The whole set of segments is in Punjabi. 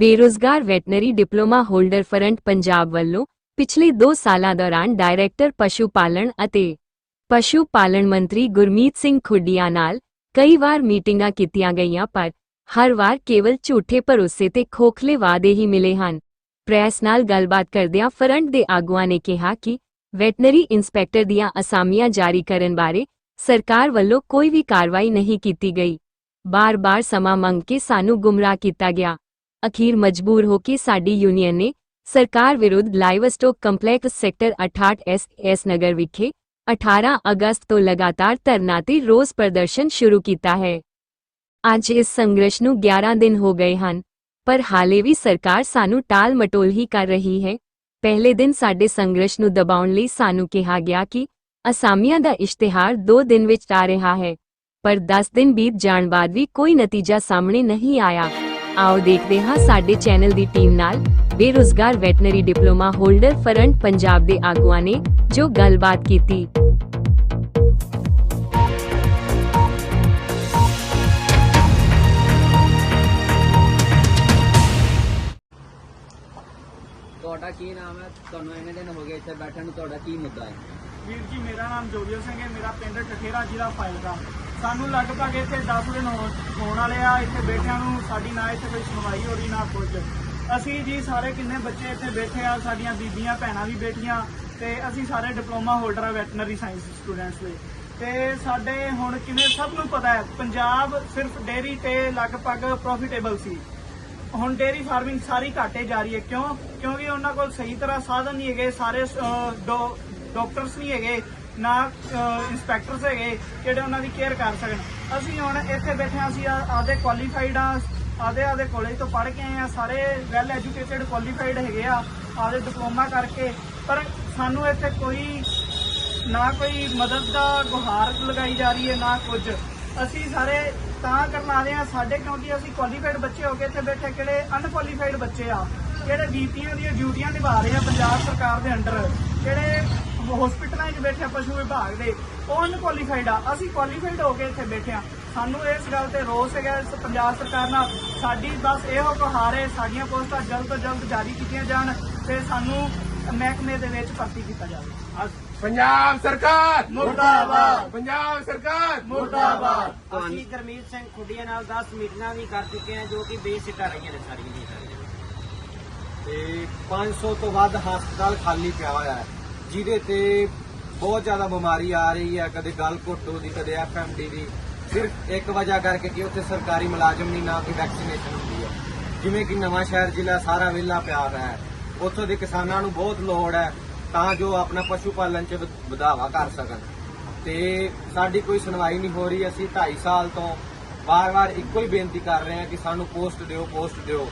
ਬੇਰੁਜ਼ਗਾਰ veterinary diploma holder front Punjab ਵੱਲੋਂ ਪਿਛਲੇ 2 ਸਾਲਾਂ ਦੌਰਾਨ ਡਾਇਰੈਕਟਰ ਪਸ਼ੂ ਪਾਲਣ ਅਤੇ ਪਸ਼ੂ ਪਾਲਣ ਮੰਤਰੀ ਗੁਰਮੀਤ ਸਿੰਘ ਖੁੱਡੀਆਂ ਨਾਲ ਕਈ ਵਾਰ ਮੀਟਿੰਗਾਂ ਕੀਤੀਆਂ ਗਈਆਂ, ਪਰ ਹਰ ਵਾਰ ਕੇਵਲ ਝੂਠੇ ਭਰੋਸੇ ਤੇ ਖੋਖਲੇ ਵਾਅਦੇ ਹੀ ਮਿਲੇ ਹਨ। ਪ੍ਰੈਸ ਨਾਲ ਗੱਲਬਾਤ ਕਰਦਿਆਂ ਫਰੰਟ ਦੇ ਆਗੂਆਂ ਨੇ ਕਿਹਾ ਕਿ ਵੈਟਨਰੀ ਇੰਸਪੈਕਟਰ ਦੀਆਂ ਅਸਾਮੀਆਂ ਜਾਰੀ ਕਰਨ ਬਾਰੇ ਸਰਕਾਰ ਵੱਲੋਂ ਕੋਈ ਵੀ ਕਾਰਵਾਈ ਨਹੀਂ ਕੀਤੀ ਗਈ। ਬਾਰ-ਬਾਰ ਸਮਾਂ ਮੰਗ ਕੇ ਸਾਨੂੰ ਗੁੰਮਰਾਹ ਕੀਤਾ ਗਿਆ। ਅਖੀਰ ਮਜਬੂਰ ਹੋ ਕੇ ਸਾਡੀ ਯੂਨੀਅਨ ਨੇ ਸਰਕਾਰ ਵਿਰੁੱਧ live complex sector 68 S S Nagar ਵਿਖੇ 18 ਅਗਸਤ ਤੋਂ ਲਗਾਤਾਰ ਧਰਨਾ ਤੇ ਰੋਸ ਪ੍ਰਦਰਸ਼ਨ ਸ਼ੁਰੂ ਕੀਤਾ ਹੈ। ਅੱਜ ਇਸ ਸੰਘਰਸ਼ ਨੂੰ 11 ਦਿਨ ਹੋ ਗਏ ਹਨ, ਪਰ ਹਾਲੇ ਵੀ ਸਰਕਾਰ ਸਾਨੂੰ ਟਾਲ ਮਟੋਲ ਹੀ ਕਰ ਰਹੀ ਹੈ। ਪਹਿਲੇ ਦਿਨ ਸਾਡੇ ਸੰਘਰਸ਼ ਨੂੰ ਦਬਾਉਣ ਲਈ ਸਾਨੂੰ ਕਿਹਾ ਗਿਆ ਕਿ ਅਸਾਮੀਆਂ ਦਾ ਇਸ਼ਤਿਹਾਰ 2 ਦਿਨ ਵਿੱਚ ਆ ਰਿਹਾ ਹੈ, ਪਰ 10 ਦਿਨ ਬੀਤ ਜਾਣ ਬਾਅਦ ਵੀ ਕੋਈ ਨਤੀਜਾ ਸਾਹਮਣੇ ਨਹੀਂ ਆਇਆ। ਆਓ ਦੇਖਦੇ ਹਾਂ ਸਾਡੇ ਚੈਨਲ ਦੀ ਟੀਮ ਨਾਲ ਬੇਰੁਜ਼ਗਾਰ veterinary diploma holder front Punjab ਦੇ ਆਗੂਆਂ ਨੇ ਜੋ ਗੱਲਬਾਤ ਕੀਤੀ। ਤੁਹਾਡਾ ਕੀ ਨਾਮ ਹੈ? ਤੁਹਾਨੂੰ ਇੰਨੇ ਦਿਨ ਹੋ ਗਏ ਇੱਥੇ ਬੈਠਣ ਨੂੰ ਤੁਹਾਡਾ ਕੀ ਮੁੱਦਾ ਹੈ? ਵੀਰ ਜੀ ਮੇਰਾ ਨਾਮ ਜੋਗਿਆ ਸਿੰਘ ਹੈ ਮੇਰਾ ਪਿੰਡ ਠਠੇਰਾ ਜ਼ਿਲ੍ਹਾ ਫਾਇਲਕਾ ਸਾਨੂੰ ਲਗਭਗ ਇੱਥੇ 10 ਦਿਨ ਹੋ- ਹੋਣ ਵਾਲੇ ਆ, ਇੱਥੇ ਬੈਠਿਆਂ ਨੂੰ ਸਾਡੀ ਨਾ ਇੱਥੇ ਕੋਈ ਸੁਣਵਾਈ ਹੋ ਰਹੀ ਨਾ ਕੁਝ ਅਸੀਂ ਜੀ ਸਾਰੇ ਕਿੰਨੇ ਬੱਚੇ ਇੱਥੇ ਬੈਠੇ ਆ, ਸਾਡੀਆਂ ਬੀਬੀਆਂ, ਭੈਣਾਂ ਵੀ ਬੈਠੀਆਂ, ਤੇ ਅਸੀਂ ਸਾਰੇ ਡਿਪਲੋਮਾ ਹੋਲਡਰ ਆ ਵੈਟਰਨਰੀ ਸਾਇੰਸ ਸਟੂਡੈਂਟਸ ਦੇ ਤੇ ਸਾਡੇ ਹੁਣ ਕਿਵੇਂ ਸਭ ਨੂੰ ਪਤਾ ਹੈ, ਪੰਜਾਬ ਸਿਰਫ ਡੇਰੀ ਤੇ ਲਗਭਗ ਪ੍ਰੋਫਿਟੇਬਲ ਸੀ। ਹੁਣ ਡੇਰੀ ਫਾਰਮਿੰਗ ਸਾਰੀ ਘਾਟੇ ਜਾ ਰਹੀ ਹੈ। ਕਿਉਂ? ਕਿਉਂਕਿ ਉਹਨਾਂ ਕੋਲ ਸਹੀ ਤਰ੍ਹਾਂ ਸਾਧਨ ਨਹੀਂ ਹੈਗੇ, ਸਾਰੇ ਡਾਕਟਰਸ ਨਹੀਂ ਹੈਗੇ। ਨਾ ਇੰਸਪੈਕਟਰਸ ਹੈਗੇ ਜਿਹੜੇ ਉਹਨਾਂ ਦੀ ਕੇਅਰ ਕਰ ਸਕਣ। ਅਸੀਂ ਹੁਣ ਇੱਥੇ ਬੈਠੇ ਹਾਂ, ਅਸੀਂ ਆ- ਕੁਆਲੀਫਾਈਡ ਆ, ਆਦੇ ਆਦੇ ਕਾਲਜ ਤੋਂ ਪੜ੍ਹ ਕੇ ਆਏ ਆ ਸਾਰੇ ਵੈਲ ਐਜੂਕੇਟਿਡ ਕੁਆਲੀਫਾਈਡ ਹੈਗੇ ਆ, ਆਦੇ ਡਿਪਲੋਮਾ ਕਰਕੇ। ਪਰ ਸਾਨੂੰ ਇੱਥੇ ਕੋਈ, ਨਾ ਕੋਈ ਮਦਦ ਦਾ ਗੁਹਾਰ ਲਗਾਈ ਜਾ ਰਹੀ ਹੈ, ਨਾ ਕੁਝ। ਅਸੀਂ ਸਾਰੇ ਤਾਂ ਕਰਨ ਆ ਰਹੇ ਆ ਸਾਡੇ, ਕਿਉਂਕਿ ਅਸੀਂ ਕੁਆਲੀਫਾਈਡ ਬੱਚੇ ਹੋ ਕੇ ਇੱਥੇ ਬੈਠੇ ਕਿਹੜੇ ਅਨਕੁਆਲੀਫਾਈਡ ਬੱਚੇ ਆ ਜਿਹੜੇ ਡੀਪੀਆਂ ਦੀਆਂ ਡਿਊਟੀਆਂ ਨਿਭਾ ਰਹੇ ਆ ਪੰਜਾਬ ਸਰਕਾਰ ਦੇ ਅੰਡਰ ਜਿਹੜੇ ਹਸਪੀਟਲਾਂ 'ਚ ਬੈਠੇ ਆ ਪਸ਼ੂ ਵਿਭਾਗ ਦੇ। ਉਹ ਅਨਕੁਆਲੀਫਾਈਡ ਆ। ਅਸੀਂ ਕੁਆਲੀਫਾਈਡ ਹੋ ਕੇ ਇੱਥੇ ਬੈਠੇ ਆ। ਸਾਨੂੰ ਇਸ ਗੱਲ ਤੇ ਰੋਸ ਹੈਗਾ ਇਸ ਪੰਜਾਬ ਸਰਕਾਰ ਨਾਲ। ਸਾਡੀ ਬਸ ਇਹੋ ਗੁਹਾਰ ਹੈ ਸਾਡੀਆਂ ਪੋਸਟਾਂ ਜਲਦ ਤੋਂ ਜਲਦ ਜਾਰੀ ਕੀਤੀਆਂ ਜਾਣ ਤੇ ਸਾਨੂੰ ਮਹਿਕਮੇ ਦੇ ਵਿੱਚ ਭਰਤੀ ਕੀਤਾ ਜਾਵੇ। ਪੰਜਾਬ ਸਰਕਾਰ ਮੁਰਦਾਬਾਦ। ਪੰਜਾਬ ਸਰਕਾਰ ਮੁਰਦਾਬਾਦ। ਅਸੀਂ ਗਰਮੀਤ ਸਿੰਘ ਖੁੱਡੀਆਂ ਨਾਲ 10 ਮੀਟਿੰਗਾਂ ਵੀ ਕਰ ਚੁੱਕੇ ਹਾਂ ਜੋ ਕਿ ਬੇਸਿੱਟਾ ਰਹੀਆਂ ਨੇ ਸਾਰੀਆਂ ਜੀ ਸਾਰੀਆਂ। ਤੇ 500 ਤੋਂ ਵੱਧ ਹਸਪਤਾਲ ਖਾਲੀ ਪਿਆ ਹੋਇਆ ਹੈ। ਜਿਹਦੇ ਤੇ ਬਹੁਤ ਜ਼ਿਆਦਾ ਬਿਮਾਰੀ ਆ ਰਹੀ ਹੈ ਕਦੇ ਗਲ ਘੁੱਟੋ ਦੀ ਕਦੇ ਐਫਐਮਡੀ ਦੀ। ਸਿਰਫ ਇੱਕ ਵਜ੍ਹਾ ਕਰਕੇ ਕਿ ਉੱਥੇ ਸਰਕਾਰੀ ਮੁਲਾਜ਼ਮ ਨਹੀਂ ਨਾ ਕੋਈ ਵੈਕਸੀਨੇਸ਼ਨ ਹੁੰਦੀ ਹੈ। ਜਿਵੇਂ ਕਿ ਨਵਾਂ ਸ਼ਹਿਰ ਜ਼ਿਲ੍ਹਾ ਸਾਰਾ ਵਿਹਲਾ ਪਿਆ ਹੋਇਆ ਹੈ। ਉੱਥੋਂ ਦੇ ਕਿਸਾਨਾਂ ਨੂੰ ਬਹੁਤ ਲੋੜ ਹੈ ਤਾਂ ਜੋ ਆਪਣਾ ਪਸ਼ੂ ਪਾਲਣ 'ਚ ਵਧ- ਵਧਾਵਾ ਕਰ ਸਕਣ। ਤੇ ਸਾਡੀ ਕੋਈ ਸੁਣਵਾਈ ਨਹੀਂ ਹੋ ਰਹੀ। ਅਸੀਂ 2.5 ਸਾਲ ਤੋਂ ਵਾਰ-ਵਾਰ ਇੱਕੋ ਹੀ ਬੇਨਤੀ ਕਰ ਰਹੇ ਹਾਂ ਕਿ ਸਾਨੂੰ ਪੋਸਟ ਦਿਓ ਪੋਸਟ ਦਿਓ।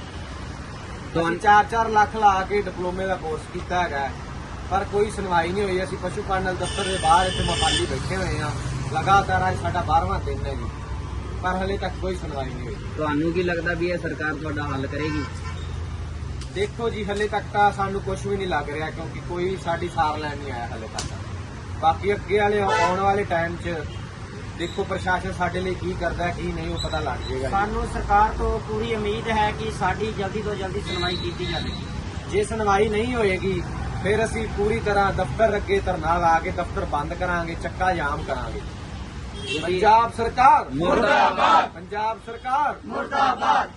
ਤੁਹਾਨੂੰ 4-4 ਲੱਖ ਲਾ ਕੇ ਡਿਪਲੋਮੇ ਦਾ ਕੋਰਸ ਕੀਤਾ ਹੈਗਾ ਪਰ ਕੋਈ ਸੁਣਵਾਈ ਨਹੀਂ ਹੋਈ। ਅਸੀਂ ਪਸ਼ੂ ਪਾਲਣ ਦਫ਼ਤਰ ਦੇ ਬਾਹਰ ਇੱਥੇ ਮੋਹਾਲੀ ਬੈਠੇ ਹੋਏ ਹਾਂ। ਲਗਾਤਾਰ ਅੱਜ ਸਾਡਾ 12ਵਾਂ ਦਿਨ ਹੈ ਜੀ। ਪਰ ਹਲੇ ਤੱਕ ਕੋਈ ਸੁਣਵਾਈ ਨਹੀਂ ਹੋਈ। ਤੁਹਾਨੂੰ ਕੀ ਲੱਗਦਾ ਵੀ ਇਹ ਸਰਕਾਰ ਤੁਹਾਡਾ ਹੱਲ ਕਰੇਗੀ? ਦੇਖੋ ਜੀ ਹਲੇ ਤੱਕ ਤਾਂ ਸਾਨੂੰ ਕੁਝ ਵੀ ਨਹੀਂ ਲੱਗ ਰਿਹਾ ਕਿਉਂਕਿ ਕੋਈ ਸਾਡੀ ਸਾਰ ਲੈਣ ਨਹੀਂ ਆਇਆ ਹਲੇ ਤੱਕ। ਬਾਕੀ ਅੱਗੇ ਵਾਲੇ ਆਉਣ ਵਾਲੇ ਟਾਈਮ 'ਚ ਦੇਖੋ ਪ੍ਰਸ਼ਾਸਨ ਸਾਡੇ ਲਈ ਕੀ ਕਰਦਾ ਕੀ ਨਹੀਂ ਉਹ ਪਤਾ ਲੱਗ ਜਾਏਗਾ। ਸਾਨੂੰ ਸਰਕਾਰ ਤੋਂ ਪੂਰੀ ਉਮੀਦ ਹੈ ਕਿ ਸਾਡੀ ਜਲਦੀ ਤੋਂ ਜਲਦੀ ਸੁਣਵਾਈ ਕੀਤੀ ਜਾਵੇਗੀ ਜੇ ਸੁਣਵਾਈ ਨਹੀਂ ਹੋਏਗੀ ਫਿਰ ਅਸੀਂ ਪੂਰੀ ਤਰ੍ਹਾਂ ਦਫ਼ਤਰ ਅੱਗੇ ਧਰਨਾ ਲਾ ਕੇ ਦਫ਼ਤਰ ਬੰਦ ਕਰਾਂਗੇ ਚੱਕਾ ਜਾਮ ਕਰਾਂਗੇ। ਪੰਜਾਬ ਸਰਕਾਰ ਮੁਰਦਾਬਾਦ। ਪੰਜਾਬ ਸਰਕਾਰ ਮੁਰਦਾਬਾਦ।